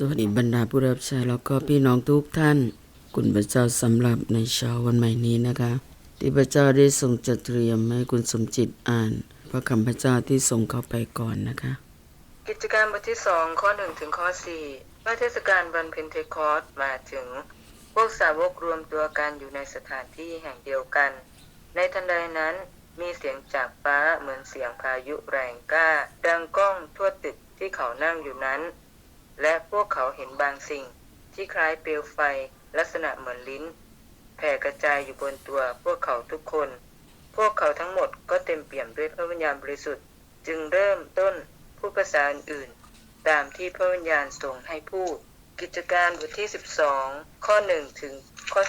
สวัสดีบรรดาผู้รับใช้แล้วก็พี่น้องทุกท่าน คุณพระเจ้าสำหรับในเช้าวันใหม่นี้นะคะ ที่พระเจ้าได้ทรงจัดเตรียมให้คุณสมจิตอ่าน พระคำพระเจ้าที่ทรงเข้าไปก่อนนะคะ กิจการบทที่สองข้อหนึ่งถึงข้อสี่เมื่อเทศกาลวันเพนเทคอสมาถึง พวกสาวกรวมตัวกันอยู่ในสถานที่แห่งเดียวกัน ในทันใดนั้นมีเสียงจากฟ้าเหมือนเสียงพายุแรงกล้า ดังก้องทั่วตึกที่เขานั่งอยู่นั้น และพวกเขาเห็นบางสิ่งที่คล้ายเปลวไฟลักษณะเหมือนลิ้น แผ่กระจายอยู่บนตัวพวกเขาทุกคน พวกเขาทั้งหมดก็เต็มเปี่ยมด้วยพระวิญญาณบริสุทธิ์ จึงเริ่มต้นพูดภาษาอื่นๆตามที่พระวิญญาณทรงให้พูด กิจการบทที่ 12 ข้อ 1 ถึงข้อ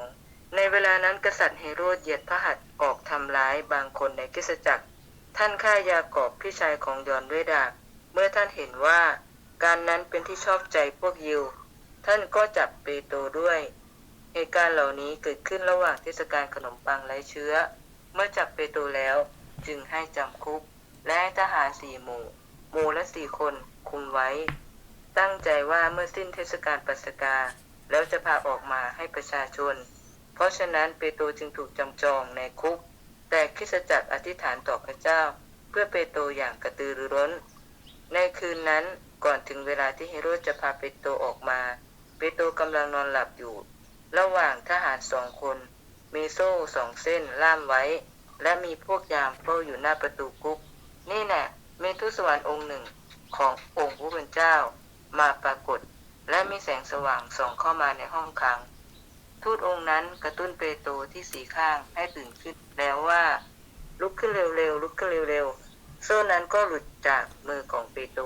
12 ในเวลานั้นกษัตริย์เฮโรดเหยียดพระหัตถ์ออกทำร้ายบางคนในคริสตจักร ท่านฆ่ายากอบพี่ชายของยอนด้วยดาบเมื่อท่านเห็นว่า การนั้นเป็นที่ชอบใจพวกยิว ท่านก็จับเปโตรด้วย เหตุการณ์เหล่านี้เกิดขึ้นระหว่างเทศกาลขนมปังไร้เชื้อ เมื่อจับเปโตรแล้วจึงให้จำคุก และให้ทหารสี่หมู่ หมู่ละสี่คนคุมไว้ ตั้งใจว่าเมื่อสิ้นเทศกาลปัสกา แล้วจะพาออกมาให้ประชาชน เพราะฉะนั้นเปโตรจึงถูกจำจองในคุก แต่คริสจักรอธิษฐานต่อพระเจ้า เพื่อเปโตรอย่างกระตือรือร้น ในคืนนั้น ก่อนถึงเวลาที่เฮโรดจะพาเปโตรออกมา เปโตรกำลังนอนหลับอยู่ ระหว่างทหารสองคนมีโซ่สองเส้นล่ามไว้ และมีพวกยามเฝ้าอยู่หน้าประตูกุ๊ก นี่แน่มีทูสวรรค์องค์หนึ่งขององค์ผู้เป็นเจ้า มาปรากฏ และมีแสงสว่างส่องเข้ามาในห้องขัง ทูตองค์นั้นกระตุ้นเปโตรที่สีข้างให้ตื่นขึ้นแล้วว่า ลุกขึ้นเร็วๆลุกขึ้นเร็วๆโซ่นั้นก็หลุดจากมือของเปโตร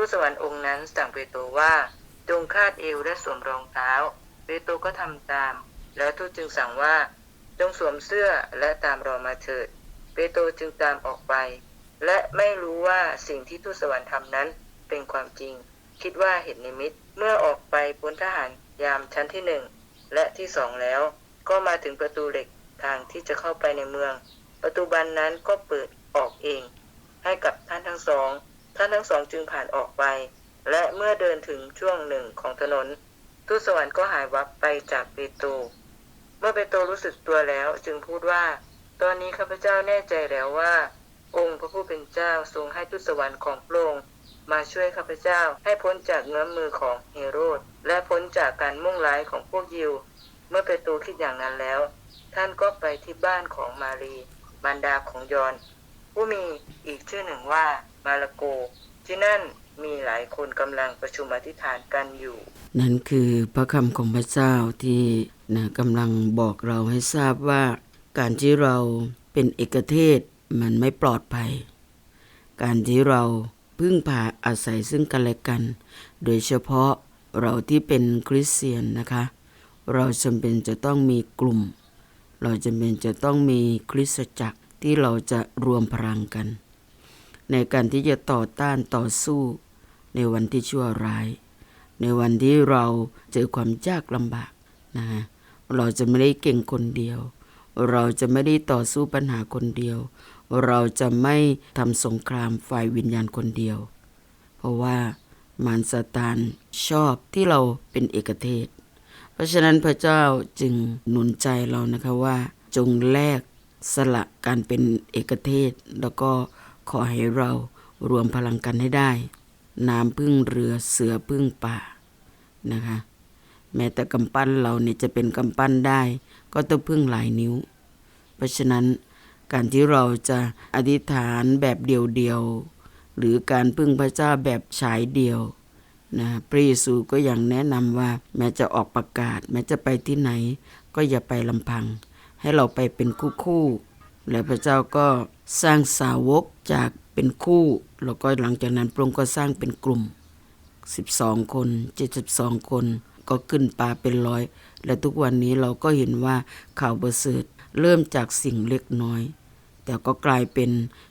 ทูตสวรรค์องค์นั้นสั่งเปโตรว่าจงคาดเอวและสวมรองเท้า เปโตรก็ทำตาม แล้วทูตจึงสั่งว่า จงสวมเสื้อและตามรอมาเถิด เปโตรจึงตามออกไป และไม่รู้ว่าสิ่งที่ทูตสวรรค์ทำนั้นเป็นความจริง คิดว่าเห็นนิมิตเมื่อออกไปพ้นทหารยามชั้นที่หนึ่งและที่สองแล้ว ก็มาถึงประตูเหล็กทางที่จะเข้าไปในเมือง ประตูบานนั้นก็เปิดออกเอง ให้กับท่านทั้งสอง ท่านทั้งสองจึงผ่านออกไป และเมื่อเดินถึงช่วงหนึ่งของถนนทูตสวรรค์ก็หายวับไปจากเปโตรเมื่อเปโตรรู้สึกตัวแล้วจึงพูดว่า ตอนนี้ข้าพเจ้าแน่ใจแล้วว่า องค์พระผู้เป็นเจ้าทรงให้ทูตสวรรค์ของพระองค์มาช่วยข้าพเจ้าให้พ้นจากเงื้อมมือของเฮโรดและพ้นจากการมุ่งร้ายของพวกยิว เมื่อเปโตรคิดอย่างนั้นแล้ว ท่านก็ไปที่บ้านของมารีมารดาของยอน ผู้มีอีกชื่อหนึ่งว่า มาระโก ที่นั่นมีหลายคนกำลังประชุมอธิษฐานกันอยู่ นั่นคือพระคำของพระเจ้าที่นะกำลังบอกเราให้ทราบว่า การที่เราเป็นเอกเทศมันไม่ปลอดภัย การที่เราพึ่งพาอาศัยซึ่งกันและกัน โดยเฉพาะเราที่เป็นคริสเตียนนะคะ เราจำเป็นจะต้องมีกลุ่ม เราจำเป็นจะต้องมีคริสตจักรที่เราจะรวมพลังกัน ในการที่จะต่อต้านต่อสู้ ในวันที่ชั่วร้าย ในวันที่เราเจอความยากลำบากนะฮะเราจะไม่ได้เก่งคนเดียว เราจะไม่ได้ต่อสู้ปัญหาคนเดียว เราจะไม่ทำสงครามฝ่ายวิญญาณคนเดียว เพราะว่ามารซาตานชอบที่เราเป็นเอกเทศ เพราะฉะนั้นพระเจ้าจึงหนุนใจเรานะคะว่า จงแลกสละการเป็นเอกเทศแล้วก็ ขอให้เรารวมพลังกันให้ได้ น้ำพึ่งเรือเสือพึ่งป่านะคะ แม้แต่กำปั้นเราเนี่ยจะเป็นกำปั้นได้ ก็ต้องพึ่งหลายนิ้ว เพราะฉะนั้นการที่เราจะอธิษฐานแบบเดียวๆหรือการพึ่งพระเจ้าแบบฉายเดียวนะพระเยซูก็ยังแนะนำว่าแม้จะออกประกาศ แม้จะไปที่ไหน ก็อย่าไปลำพัง ให้เราไปเป็นคู่ๆ และพระเจ้าก็สร้างสาวกจากเป็นคู่ แล้วก็หลังจากนั้นพระองค์ก็สร้างเป็นกลุ่ม 12 คน 72 คน ก็ขึ้นปลาเป็นร้อย และทุกวันนี้เราก็เห็นว่าข่าวประเสริฐเริ่มจากสิ่งเล็กน้อย แต่ก็กลายเป็น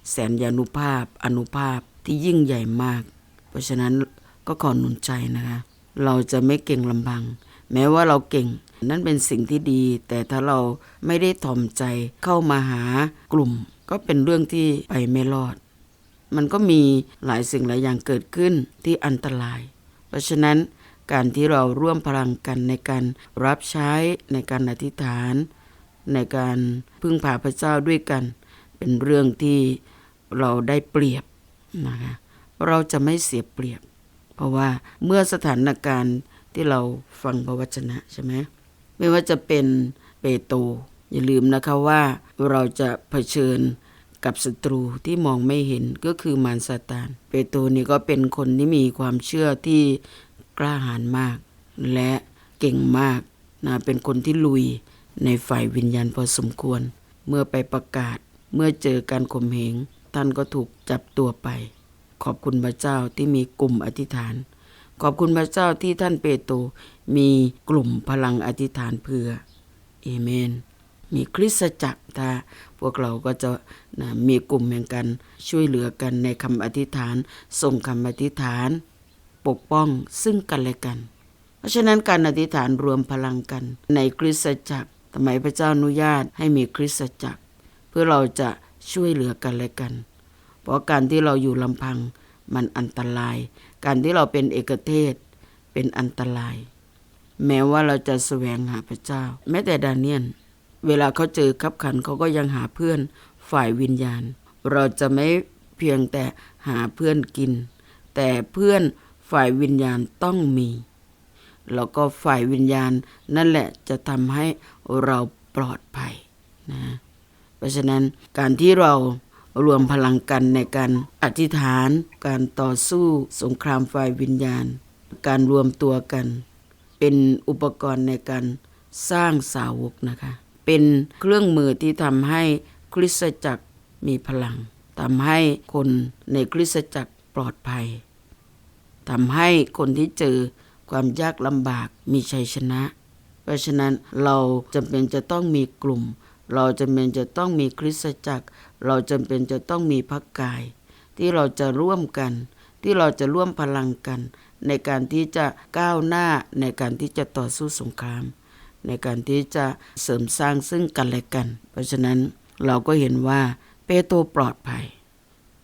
แสนยานุภาพ อนุภาพที่ยิ่งใหญ่มาก เพราะฉะนั้นก็ขอหนุนใจนะคะ เราจะไม่เก่งลำพัง แม้ว่าเราเก่ง นั่นเป็นสิ่งที่ดี แต่ถ้าเราไม่ได้ถ่อมใจเข้ามาหากลุ่ม ก็เป็นเรื่องที่ไปไม่รอด มันก็มีหลายสิ่งหลายอย่างเกิดขึ้นที่อันตราย เพราะฉะนั้นการที่เราร่วมพลังกันในการรับใช้ในการอธิษฐาน ในการพึ่งพาพระเจ้าด้วยกัน เป็นเรื่องที่เราได้เปรียบนะคะเราจะไม่เสียเปรียบ เพราะว่าเมื่อสถานการณ์ ที่เราฟังพระวจนะใช่ไหมไม่ว่าจะเป็นเปโตรอย่าลืมนะคะว่าเราจะเผชิญกับศัตรูที่มองไม่เห็นก็คือมารซาตาน เปโตรนี่ก็เป็นคนที่มีความเชื่อที่กล้าหาญมาก และเก่งมากนะเป็นคนที่ลุยในฝ่ายวิญญาณพอสมควร เมื่อไปประกาศเมื่อเจอการข่มเหงท่านก็ถูกจับตัวไป ขอบคุณพระเจ้าที่มีกลุ่มอธิษฐาน ขอบคุณพระเจ้าที่ท่านเปโตรมีกลุ่มพลังอธิษฐานเพื่อเอเมน มีคริสตจักรถ้าพวกเราก็จะนะมีกลุ่มแห่งกันช่วยเหลือกันในคำอธิษฐาน ส่งคำอธิษฐาน ปกป้องซึ่งกันและกัน เพราะฉะนั้นการอธิษฐานรวมพลังกัน ในคริสตจักรทำไมพระเจ้าอนุญาตให้มีคริสตจักร เพื่อเราจะช่วยเหลือกันและกัน เพราะการที่เราอยู่ลำพังมันอันตราย การที่เราเป็นเอกเทศเป็นอันตราย แม้ว่าเราจะแสวงหาพระเจ้า แม้แต่ดาเนียน เวลาเขาเจอขับขันเขาก็ยังหาเพื่อนฝ่ายวิญญาณ เราจะไม่เพียงแต่หาเพื่อนกิน แต่เพื่อนฝ่ายวิญญาณต้องมีแล้วก็ฝ่ายวิญญาณนั่นแหละจะทำให้เราปลอดภัยนะเพราะฉะนั้นการที่เรา รวมพลังกันในการอธิษฐาน การต่อสู้สงครามฝ่ายวิญญาณ การรวมตัวกัน เป็นอุปกรณ์ในการสร้างสาวกนะคะ เป็นเครื่องมือที่ทำให้คริสตจักรมีพลังทำให้คนในคริสตจักรปลอดภัยทำให้คนที่เจอความยากลำบากมีชัยชนะ เพราะฉะนั้นเราจำเป็นจะต้องมีกลุ่ม เราจำเป็นจะต้องมีคริสตจักร เราจำเป็นจะต้องมีพักกาย ที่เราจะร่วมกัน ที่เราจะร่วมพลังกัน ในการที่จะก้าวหน้าในการที่จะต่อสู้สงคราม ในการที่จะเสริมสร้างซึ่งกันและกัน เพราะฉะนั้นเราก็เห็นว่าเปโตรปลอดภัย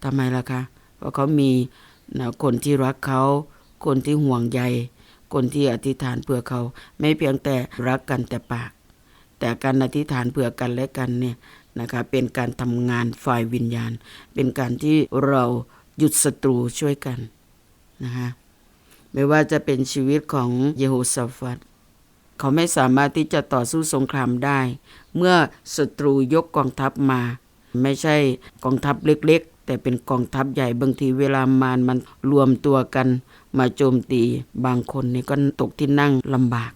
ทำไมล่ะคะ เพราะเขามีนะคนที่รักเขา คนที่ห่วงใย คนที่อธิษฐานเพื่อเขา ไม่เพียงแต่รักกันแต่ปาก แต่การอธิษฐานเพื่อกันและกันเนี่ยนะคะเป็นการทำงานฝ่ายวิญญาณ เป็นการที่เราหยุดศัตรูช่วยกันนะคะไม่ว่าจะเป็นชีวิตของเยโฮสาฟัตเขาไม่สามารถที่จะต่อสู้สงครามได้ เมื่อศัตรูยกกองทัพมา ไม่ใช่กองทัพเล็กๆ แต่เป็นกองทัพใหญ่บางทีเวลามารมันรวมตัวกัน มาโจมตีบางคนนี่ก็ตกที่นั่งลำบาก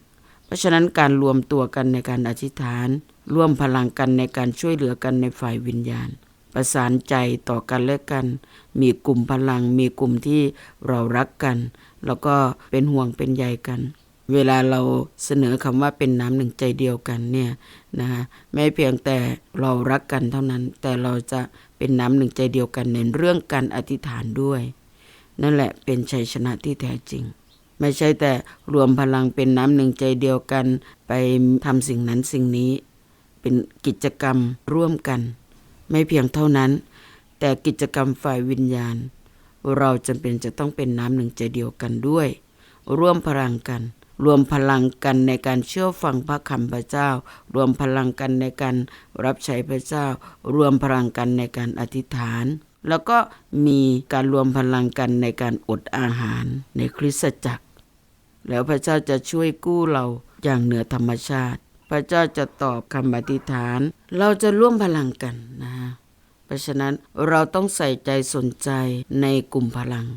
เพราะฉะนั้นการรวมตัวกันในการอธิษฐาน ร่วมพลังกันในการช่วยเหลือกันในฝ่ายวิญญาณ ประสานใจต่อกันและกัน มีกลุ่มพลัง มีกลุ่มที่เรารักกัน แล้วก็เป็นห่วงเป็นใยกัน เวลาเราเสนอคำว่าเป็นน้ำหนึ่งใจเดียวกันเนี่ยนะฮะไม่เพียงแต่เรารักกันเท่านั้น แต่เราจะเป็นน้ำหนึ่งใจเดียวกันในเรื่องการอธิษฐานด้วย นั่นแหละเป็นชัยชนะที่แท้จริง ไม่ใช่แต่รวมพลังเป็นน้ำหนึ่งใจเดียวกัน ไปทำสิ่งนั้นสิ่งนี้ เป็นกิจกรรมร่วมกัน ไม่เพียงเท่านั้น แต่กิจกรรมฝ่ายวิญญาณ เราจำเป็นจะต้องเป็นน้ำหนึ่งใจเดียวกันด้วย ร่วมพลังกัน รวมพลังกันในการเชื่อฟังพระคำพระเจ้า รวมพลังกันในการรับใช้พระเจ้า รวมพลังกันในการอธิษฐานแล้วก็มีการรวมพลังกันในการอดอาหารในคริสตจักร แล้วพระเจ้าจะช่วยกู้เราอย่างเหนือธรรมชาติ พระเจ้าจะตอบคำอธิษฐาน เราจะร่วมพลังกันนะฮะเพราะฉะนั้นเราต้องใส่ใจสนใจในกลุ่มพลัง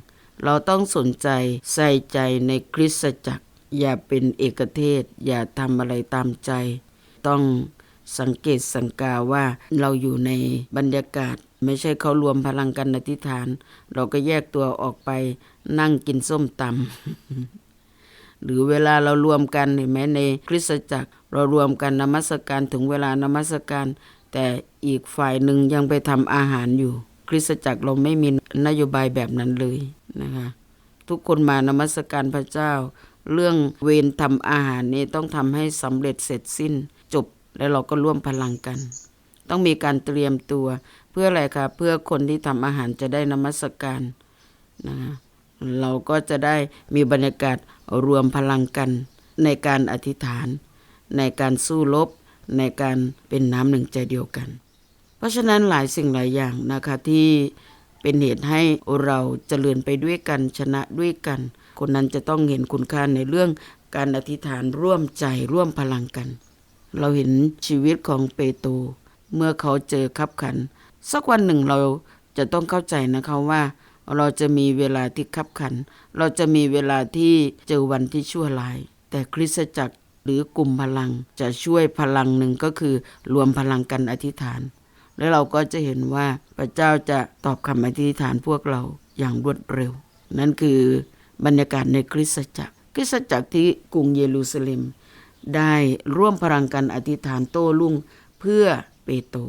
เราต้องสนใจใส่ใจในคริสตจักร อย่าเป็นเอกเทศ อย่าทำอะไรตามใจ ต้องสังเกตสังกาว่าเราอยู่ในบรรยากาศ ไม่ใช่เขารวมพลังกันอธิษฐาน เราก็แยกตัวออกไปนั่งกินส้มตำ หรือเวลาเรารวมกันเห็นไหมในคริสตจักร เรารวมกันนมัสการถึงเวลานมัสการ แต่อีกฝ่ายหนึ่งยังไปทำอาหารอยู่ คริสตจักรเราไม่มีนโยบายแบบนั้นเลยนะคะทุกคนมานมัสการพระเจ้า เรื่องเวรทำอาหารนี่ต้องทำให้สำเร็จเสร็จสิ้นจบแล้วเราก็ร่วมพลังกัน ต้องมีการเตรียมตัว เพื่ออะไรคะเพื่อคนที่ทำอาหารจะได้นมัสการนะคะ เราก็จะได้มีบรรยากาศรวมพลังกัน ในการอธิษฐาน ในการสู้รบในการเป็นน้ำหนึ่งใจเดียวกัน เพราะฉะนั้นหลายสิ่งหลายอย่างนะคะที่เป็นเหตุให้เราเจริญไปด้วยกันชนะด้วยกัน คนนั้นจะต้องเห็นคุณค่าในเรื่องการอธิษฐานร่วมใจร่วมพลังกัน เราเห็นชีวิตของเปโตรเมื่อเขาเจอขับขัน สักวันหนึ่งเราจะต้องเข้าใจนะคะว่า เราจะมีเวลาที่ขับขัน เราจะมีเวลาที่เจอวันที่ชั่วร้าย แต่คริสตจักรหรือกลุ่มพลังจะช่วยพลังหนึ่งก็คือรวมพลังกันอธิษฐาน แล้วเราก็จะเห็นว่าพระเจ้าจะตอบคำอธิษฐานพวกเราอย่างรวดเร็ว นั่นคือบรรยากาศในคริสตจักร คริสตจักรที่กรุงเยรูซาเล็ม ได้ร่วมพลังกันอธิษฐานโต้รุ่งเพื่อเปโตร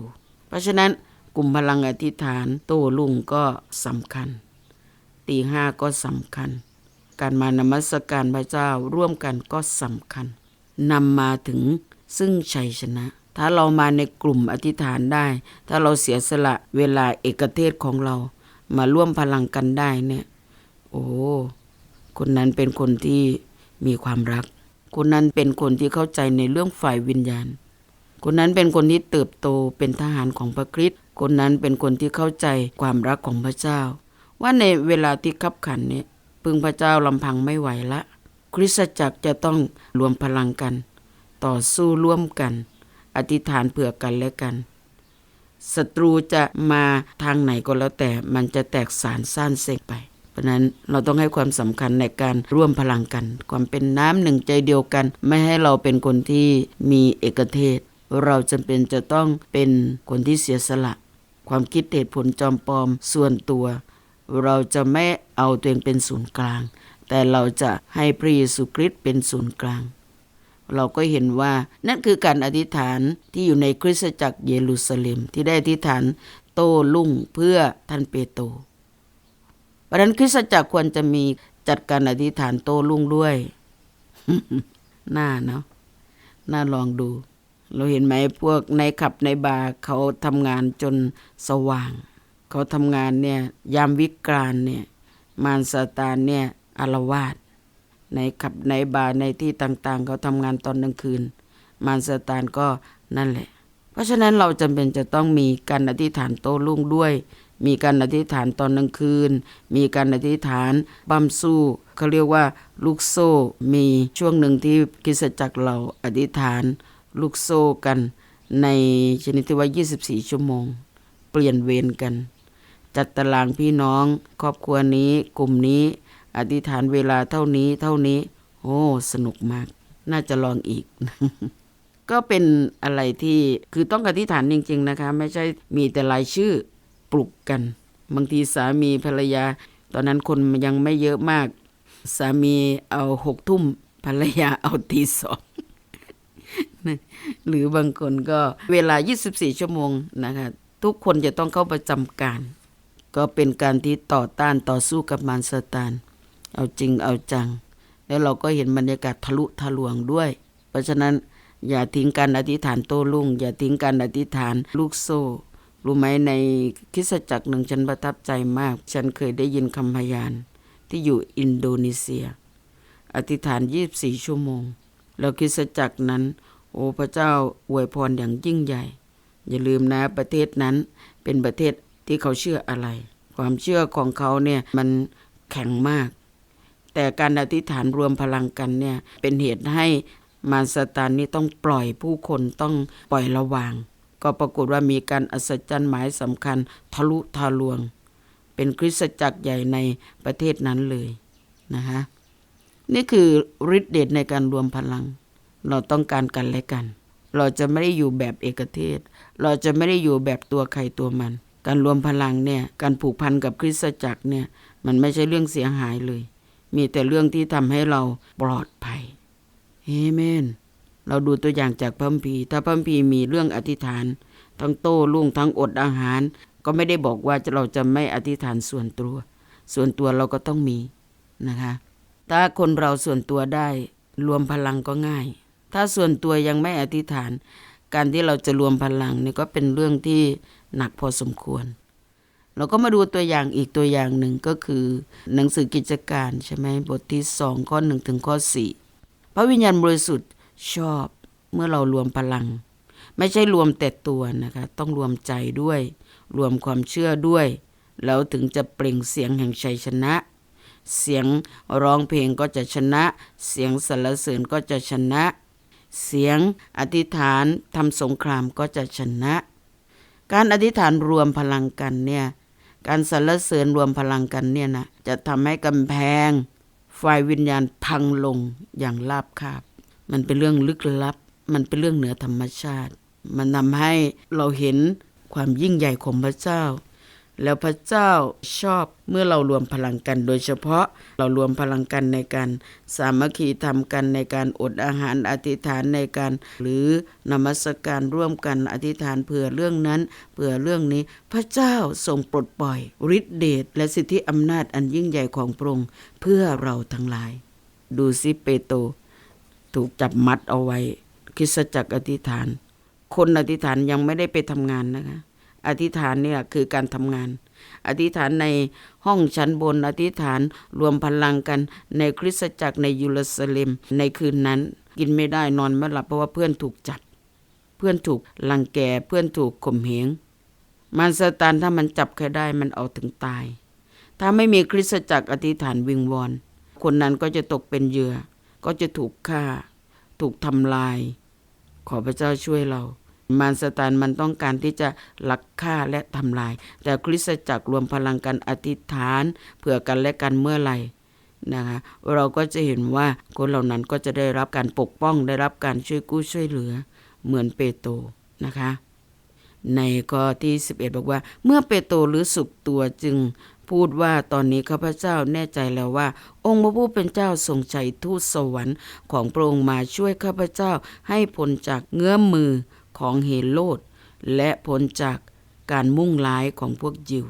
เพราะฉะนั้น กลุ่มพลังอธิษฐานโต้รุ่งก็สำคัญ ตีห้าก็สำคัญ การมานมัสการพระเจ้าร่วมกันก็สำคัญนำมาถึงซึ่งชัยชนะ ถ้าเรามาในกลุ่มอธิษฐานได้ ถ้าเราเสียสละเวลาเอกเทศของเรา มาร่วมพลังกันได้เนี่ย โอ้คนนั้นเป็นคนที่มีความรัก คนนั้นเป็นคนที่เข้าใจในเรื่องฝ่ายวิญญาณ คนนั้นเป็นคนที่เติบโตเป็นทหารของพระคริสต์คนนั้นเป็นคนที่เข้าใจความรักของพระเจ้า ว่าในเวลาที่ขับขันเนี่ยพึ่งพระเจ้าลำพังไม่ไหวละ คริสตจักรจะต้องรวมพลังกัน ต่อสู้ร่วมกัน อธิษฐานเผื่อกันและกันศัตรูจะมาทางไหนก็แล้วแต่มันจะแตกสารซ่านเซกไป เพราะนั้นเราต้องให้ความสำคัญในการร่วมพลังกัน ความเป็นน้ำหนึ่งใจเดียวกัน ไม่ให้เราเป็นคนที่มีเอกเทศ เราจำเป็นจะต้องเป็นคนที่เสียสละ ความคิดเหตุผลจอมปลอมส่วนตัว เราจะไม่เอาตัวเองเป็นศูนย์กลาง แต่เราจะให้พระเยซูคริสต์เป็นศูนย์กลาง เราก็เห็นว่านั่นคือการอธิษฐานที่อยู่ในคริสตจักรเยรูซาเล็มที่ได้อธิษฐานโต้รุ่งเพื่อท่านเปโตรเพราะฉะนั้นคริสตจักรควรจะมีจัดการอธิษฐานโต้รุ่งด้วยน่าเนาะน่าลองดู เราเห็นไหมพวกในขับในบาร์เขาทำงานจนสว่าง เขาทำงานเนี่ยยามวิกาลเนี่ยมารซาตานเนี่ยอารวาสในขับในบาร์ในที่ต่างๆ เขาทำงานตอนกลางคืน มารซาตานก็นั่นแหละ เพราะฉะนั้นเราจำเป็นจะต้องมีการอธิษฐานโต้รุ่งด้วย มีการอธิษฐานตอนกลางคืน มีการอธิษฐานบัมสู้เขาเรียกว่าลูกโซ่มีช่วงหนึ่งที่คริสจักรเราอธิษฐาน ลูกโซ่กัน ในชนิดที่ว่า 24 ชั่วโมง เปลี่ยนเวรกัน จัดตารางพี่น้องครอบครัวนี้กลุ่มนี้อธิษฐานเวลาเท่านี้เท่านี้ โอ้สนุกมาก น่าจะลองอีก ก็เป็นอะไรที่คือต้องอธิษฐานจริง ๆ นะคะ ไม่ใช่มีแต่รายชื่อปลุกกัน บางทีสามีภรรยา ตอนนั้นคนยังไม่เยอะมาก สามีเอาหกทุ่มภรรยาเอาตีสอง หรือบางคนก็เวลา 24 ชั่วโมงนะคะทุกคนจะต้องเข้าประจำการ ก็เป็นการที่ต่อต้านต่อสู้กับมารซาตาน เอาจริงเอาจัง แล้วเราก็เห็นบรรยากาศทะลุทะลวงด้วย เพราะฉะนั้นอย่าทิ้งการอธิษฐานโต้รุ่ง อย่าทิ้งการอธิษฐานลูกโซ่ รู้ไหมในคริสตจักรหนึ่งฉันประทับใจมาก ฉันเคยได้ยินคำพยานที่อยู่อินโดนีเซีย อธิษฐาน 24 ชั่วโมง แล้วคริสตจักรนั้น โอ้พระเจ้าอวยพรอย่างยิ่งใหญ่ อย่าลืมนะประเทศนั้นเป็นประเทศที่เขาเชื่ออะไร ความเชื่อของเขาเนี่ยมันแข็งมาก แต่การอธิษฐานรวมพลังกันเนี่ยเป็นเหตุให้มารซาตานนี่ต้องปล่อยผู้คนต้องปล่อยระวาง ก็ปรากฏว่ามีการอัศจรรย์หมายสำคัญทะลุทะลวง เป็นคริสตจักรใหญ่ในประเทศนั้นเลยนะคะ นี่คือฤทธิเดชในการรวมพลัง เราต้องการกันและกัน เราจะไม่ได้อยู่แบบเอกเทศ เราจะไม่ได้อยู่แบบตัวใครตัวมัน การรวมพลังเนี่ยการผูกพันกับคริสตจักรเนี่ยมันไม่ใช่เรื่องเสียหายเลย มีแต่เรื่องที่ทำให้เราปลอดภัยเอเมน เราดูตัวอย่างจากพัมภีถ้าพัมภีมีเรื่องอธิษฐาน ทั้งโต้รุ่งทั้งอดอาหาร ก็ไม่ได้บอกว่าเราจะไม่อธิษฐานส่วนตัว ส่วนตัวเราก็ต้องมีนะคะ ถ้าคนเราส่วนตัวได้รวมพลังก็ง่าย ถ้าส่วนตัวยังไม่อธิษฐาน การที่เราจะรวมพลังนี่ก็เป็นเรื่องที่หนักพอสมควร เราก็มาดูตัวอย่างอีกตัวอย่างหนึ่งก็คือ หนังสือกิจการใช่ไหมบทที่สองข้อหนึ่งถึงข้อสี่พระวิญญาณบริสุทธิ์ชอบเมื่อเรารวมพลัง ไม่ใช่รวมแต่ตัวนะคะ ต้องรวมใจด้วย รวมความเชื่อด้วย แล้วถึงจะเปล่งเสียงแห่งชัยชนะ เสียงร้องเพลงก็จะชนะ เสียงสรรเสริญก็จะชนะ เสียงอธิษฐานทำสงครามก็จะชนะ การอธิษฐานรวมพลังกันเนี่ยการสรรเสริญรวมพลังกันเนี่ยนะจะทำให้กำแพงฝ่ายวิญญาณพังลงอย่างราบคาบ มันเป็นเรื่องลึกลับ มันเป็นเรื่องเหนือธรรมชาติ มันทำให้เราเห็นความยิ่งใหญ่ของพระเจ้า แล้วพระเจ้าชอบเมื่อเรารวมพลังกัน โดยเฉพาะเรารวมพลังกันในการสามัคคีทำกันในการอดอาหารอธิษฐานในการ หรือนมัสการร่วมกันอธิษฐานเผื่อเรื่องนั้นเผื่อเรื่องนี้ พระเจ้าทรงปลดปล่อยฤทธิเดชและสิทธิอำนาจอันยิ่งใหญ่ของพระองค์เพื่อเราทั้งหลาย ดูซิเปโตถูกจับมัดเอาไว้คริสตจักรอธิษฐาน คนอธิษฐานยังไม่ได้ไปทำงานนะคะ อธิษฐานเนี่ยคือการทำงาน อธิษฐานในห้องชั้นบน อธิษฐานรวมพลังกันในคริสตจักรในยูรูซาเลมในคืนนั้น กินไม่ได้นอนไม่หลับเพราะว่าเพื่อนถูกจับ เพื่อนถูกลังแกเพื่อนถูกข่มเหงมารซาตานถ้ามันจับใครได้มันเอาถึงตาย ถ้าไม่มีคริสตจักรอธิษฐานวิงวอนคนนั้นก็จะตกเป็นเหยื่อ ก็จะถูกฆ่า ถูกทำลาย ขอพระเจ้าช่วยเรา มารซาตานมันต้องการที่จะลักฆ่าและทำลาย แต่คริสตจักรรวมพลังกันอธิษฐาน เผื่อกันและกันเมื่อไหร่นะคะเราก็จะเห็นว่าคนเหล่านั้นก็จะได้รับการปกป้องได้รับการช่วยกู้ช่วยเหลือเหมือนเปโตรนะคะ ในข้อที่ 11 บอกว่า เมื่อเปโตรรู้สึกตัวจึงพูดว่าตอนนี้ข้าพเจ้าแน่ใจแล้วว่า องค์พระผู้เป็นเจ้าทรงใจทูตสวรรค์ของพระองค์มาช่วยข้าพเจ้าให้พ้นจากเงื้อมมือ ของเฮโรดและพ้นจากการมุ่งร้ายของพวกยิว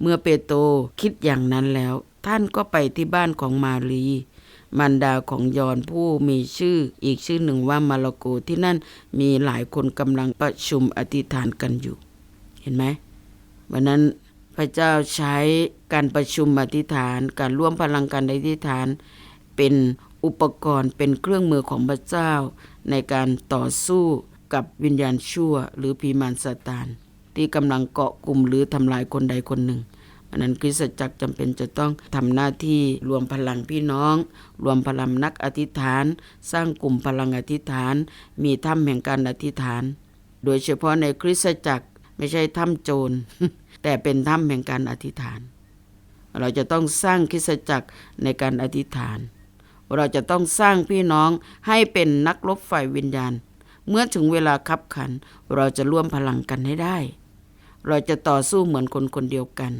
เมื่อเปโตรคิดอย่างนั้นแล้ว ท่านก็ไปที่บ้านของมารีมารดาของยอนผู้มีชื่ออีกชื่อหนึ่งว่ามาลโกที่นั่นมีหลายคนกำลังประชุมอธิษฐานกันอยู่ เห็นไหมวันนั้นพระเจ้าใช้การประชุมอธิษฐาน การร่วมพลังการอธิษฐาน เป็นอุปกรณ์เป็นเครื่องมือของพระเจ้าในการต่อสู้ กับวิญญาณชั่ว หรือผีมารซาตาน ที่กำลังเกาะกลุ่มหรือทำลายคนใดคนหนึ่งอันนั้นคริสตจักรจำเป็นจะต้องทำหน้าที่รวมพลังพี่น้อง รวมพลังนักอธิษฐาน สร้างกลุ่มพลังอธิษฐาน มีถ้ำแห่งการอธิษฐาน โดยเฉพาะในคริสตจักรไม่ใช่ถ้ำโจร แต่เป็นถ้ำแห่งการอธิษฐาน เราจะต้องสร้างคริสตจักรในการอธิษฐาน เราจะต้องสร้างพี่น้องให้เป็นนักรบฝ่ายวิญญาณ เมื่อถึงเวลาคับขัน เราจะร่วมพลังกันให้ได้ เราจะต่อสู้เหมือนคนคนเดียวกัน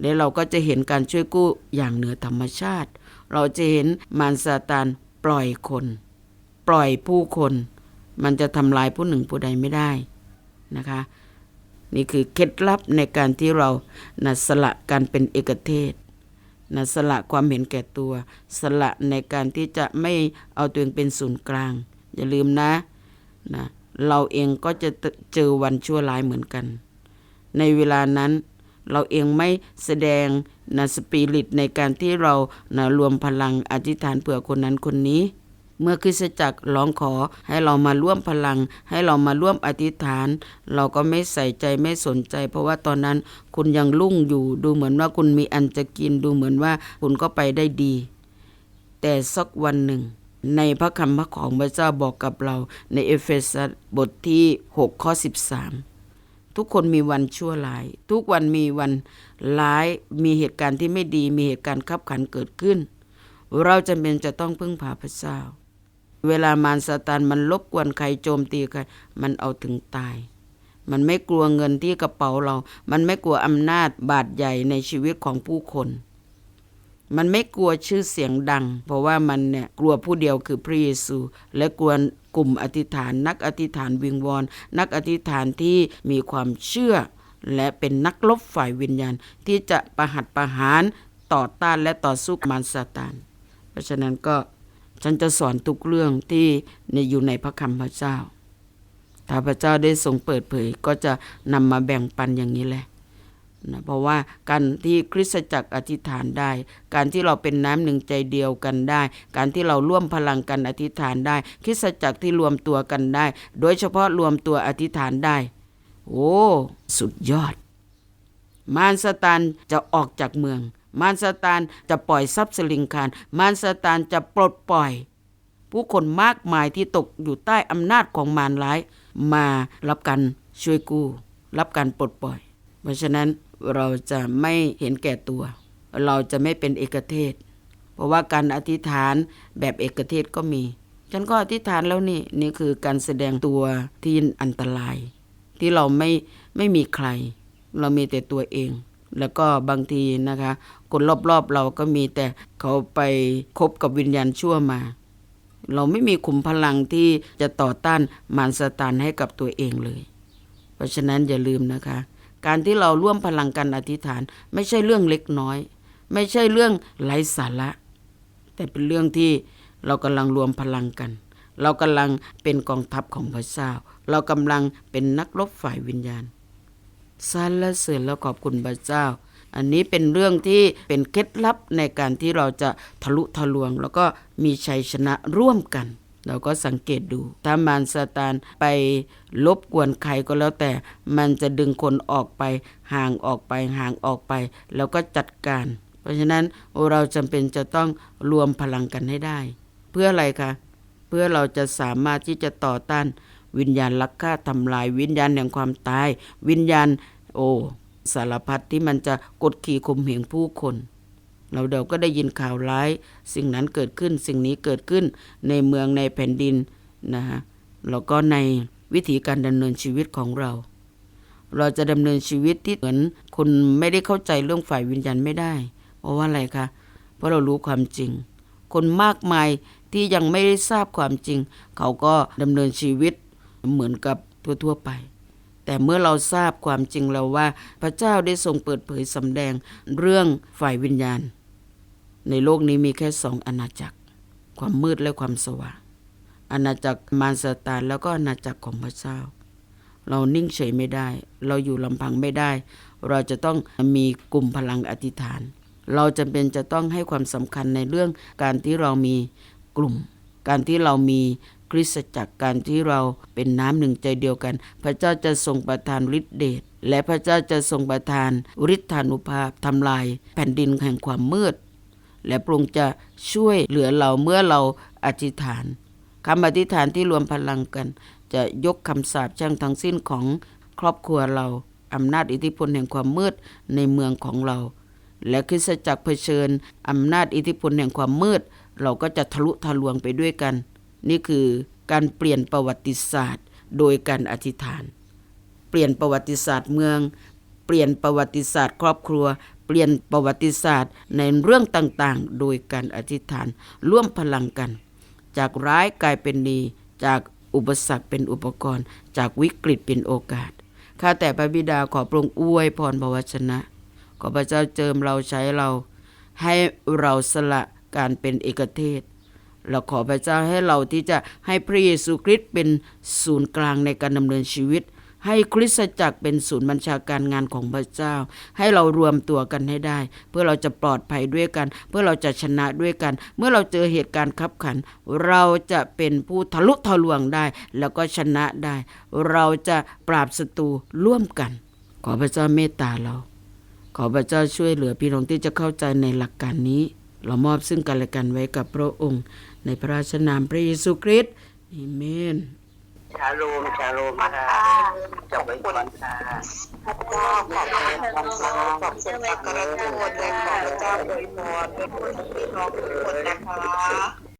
และเราก็จะเห็นการช่วยกู้อย่างเหนือธรรมชาติ เราจะเห็นมารซาตานปล่อยคน ปล่อยผู้คน มันจะทำลายผู้หนึ่งผู้ใดไม่ได้นะคะ นี่คือเคล็ดลับในการที่เรานะสละการเป็นเอกเทศนะสละความเห็นแก่ตัว สละในการที่จะไม่เอาตัวเองเป็นศูนย์กลาง อย่าลืมนะ นะเราเองก็จะเจอวันชั่วร้ายเหมือนกัน ในเวลานั้นเราเองไม่แสดงนะสปิริตในการที่เรานะรวมพลังอธิษฐานเผื่อคนนั้นคนนี้ เมื่อคริสตจักรร้องขอให้เรามาร่วมพลัง ให้เรามาร่วมอธิษฐาน เราก็ไม่ใส่ใจไม่สนใจ เพราะว่าตอนนั้นคุณยังรุ่งอยู่ ดูเหมือนว่าคุณมีอันจะกินดูเหมือนว่าคุณก็ไปได้ดี แต่สักวันหนึ่ง ในพระคำพระของพระเจ้าบอกกับเราในเอเฟซัสบทที่ 6 ข้อ 13 ทุกคนมีวันชั่วร้าย ทุกวันมีวันร้ายมีเหตุการณ์ที่ไม่ดีมีเหตุการณ์ขับขันเกิดขึ้น เราจำเป็นจะต้องพึ่งพาพระเจ้า เวลามารซาตานมันลบกวนใครโจมตีใคร มันเอาถึงตาย มันไม่กลัวเงินที่กระเป๋าเรา มันไม่กลัวอำนาจบาดใหญ่ในชีวิตของผู้คน มันไม่กลัวชื่อเสียงดัง เพราะว่ามันเนี่ยกลัวผู้เดียวคือพระเยซู และกลัวกลุ่มอธิษฐาน นักอธิษฐานวิงวอน นักอธิษฐานที่มีความเชื่อ และเป็นนักลบฝ่ายวิญญาณ ที่จะประหัตประหารต่อต้านและต่อสู้กับมารซาตาน เพราะฉะนั้นก็ฉันจะสอนทุกเรื่องที่ในอยู่ในพระคำพระเจ้า ถ้าพระเจ้าได้ทรงเปิดเผยก็จะนำมาแบ่งปันอย่างนี้แหละ นะเพราะว่าการที่คริสตจักรอธิษฐานได้ การที่เราเป็นน้ำหนึ่งใจเดียวกันได้ การที่เราร่วมพลังกันอธิษฐานได้ คริสตจักรที่รวมตัวกันได้ โดยเฉพาะรวมตัวอธิษฐานได้ โอ้ สุดยอด มารซาตานจะออกจากเมือง มารซาตานจะปล่อยทรัพย์สลิงคารมารซาตานจะปลดปล่อย ผู้คนมากมายที่ตกอยู่ใต้อำนาจของมารร้าย มารับการช่วยกู้ รับการปลดปล่อย เพราะฉะนั้น เราจะไม่เห็นแก่ตัว เราจะไม่เป็นเอกเทศ เพราะว่าการอธิษฐานแบบเอกเทศก็มี ฉันก็อธิษฐานแล้วนี่นี่คือการแสดงตัวที่อันตราย ที่เราไม่ไม่มีใคร เรามีแต่ตัวเอง แล้วก็บางทีนะคะ คนรอบๆเราก็มีแต่เขาไปคบกับวิญญาณชั่วมา เราไม่มีขุมพลังที่จะต่อต้านมารซาตานให้กับตัวเองเลย เพราะฉะนั้นอย่าลืมนะคะ การที่เราร่วมพลังกันอธิษฐาน ไม่ใช่เรื่องเล็กน้อย ไม่ใช่เรื่องไร้สาระ แต่เป็นเรื่องที่เรากำลังรวมพลังกัน เรากำลังเป็นกองทัพของพระเจ้า เรากำลังเป็นนักรบฝ่ายวิญญาณสรรเสริญและขอบคุณพระเจ้า อันนี้เป็นเรื่องที่เป็นเคล็ดลับในการที่เราจะทะลุทะลวง แล้วก็มีชัยชนะร่วมกัน เราก็สังเกตดู ถ้ามารซาตานไปลบกวนใครก็แล้วแต่ มันจะดึงคนออกไป ห่างออกไป ห่างออกไป แล้วก็จัดการ เพราะฉะนั้นเราจำเป็นจะต้องรวมพลังกันให้ได้ เพื่ออะไรคะเพื่อเราจะสามารถที่จะต่อต้าน วิญญาณลักฆ่าทำลาย วิญญาณแห่งความตาย วิญญาณโอสารพัดที่มันจะกดขี่ข่มเหงผู้คน เราเดี๋ยวก็ได้ยินข่าวร้าย สิ่งนั้นเกิดขึ้น สิ่งนี้เกิดขึ้นในเมืองในแผ่นดินนะฮะแล้วก็ในวิถีการดำเนินชีวิตของเรา เราจะดำเนินชีวิตที่เหมือนคนไม่ได้เข้าใจเรื่องฝ่ายวิญญาณไม่ได้ เพราะว่าอะไรคะ เพราะเรารู้ความจริง คนมากมายที่ยังไม่ได้ทราบความจริง เขาก็ดำเนินชีวิตเหมือนกับทั่วๆไป แต่เมื่อเราทราบความจริงแล้วว่า พระเจ้าได้ทรงเปิดเผยสำแดงเรื่องฝ่ายวิญญาณ ในโลกนี้มีแค่สองอาณาจักร ความมืดและความสว่าง อาณาจักรมารซาตานแล้วก็อาณาจักรของพระเจ้า เรานิ่งเฉยไม่ได้ เราอยู่ลำพังไม่ได้ เราจะต้องมีกลุ่มพลังอธิษฐาน เราจำเป็นจะต้องให้ความสำคัญในเรื่องการที่เรามีกลุ่ม การที่เรามีคริสตจักรการที่เราเป็นน้ำหนึ่งใจเดียวกัน พระเจ้าจะทรงประทานฤทธิเดชและพระเจ้าจะทรงประทานฤทธานุภาพทำลายแผ่นดินแห่งความมืด และพระองค์จะช่วยเหลือเราเมื่อเราอธิษฐานคำอธิษฐานที่รวมพลังกัน จะยกคำสาปแช่งทั้งสิ้นของครอบครัวเราอำนาจอิทธิพลแห่งความมืดในเมืองของเรา และคริสจักรเผชิญอำนาจอิทธิพลแห่งความมืด เราก็จะทะลุทะลวงไปด้วยกัน นี่คือการเปลี่ยนประวัติศาสตร์ โดยการอธิษฐาน เปลี่ยนประวัติศาสตร์เมือง เปลี่ยนประวัติศาสตร์ ครอบครัว เปลี่ยนประวัติศาสตร์ในเรื่องต่างๆ โดยการอธิษฐานร่วมพลังกัน จากร้ายกลายเป็นดี จากอุปสรรคเป็นอุปกรณ์ จากวิกฤตเป็นโอกาส ข้าแต่พระบิดาขอพระองค์อวยพรพระวจนะ ขอพระเจ้าเจิมเราใช้เรา ให้เราสละการเป็นเอกเทศเราขอพระเจ้าให้เราที่จะให้พระเยซูคริสต์เป็นศูนย์กลางในการดำเนินชีวิต ให้คริสตจักรเป็นศูนย์บัญชาการงานของพระเจ้า ให้เรารวมตัวกันให้ได้ เพื่อเราจะปลอดภัยด้วยกัน เพื่อเราจะชนะด้วยกัน เมื่อเราเจอเหตุการณ์ขับขัน เราจะเป็นผู้ทะลุทะลวงได้ แล้วก็ชนะได้ เราจะปราบศัตรูร่วมกัน ขอพระเจ้าเมตตาเรา ขอพระเจ้าช่วยเหลือพี่น้องที่จะเข้าใจในหลักการนี้ เรามอบซึ่งกันและกันไว้กับพระองค์ ในพระราชนามพระเยซูคริสต์อเมน ชาโลมชาโลมค่ะจบไว้ก่อนค่ะพระเจ้าขอบคุณพระเจ้าขอบคุณพระกระโดดและขอพระเจ้าอวยพรเป็นผู้ที่น้องทุกคนนะคะ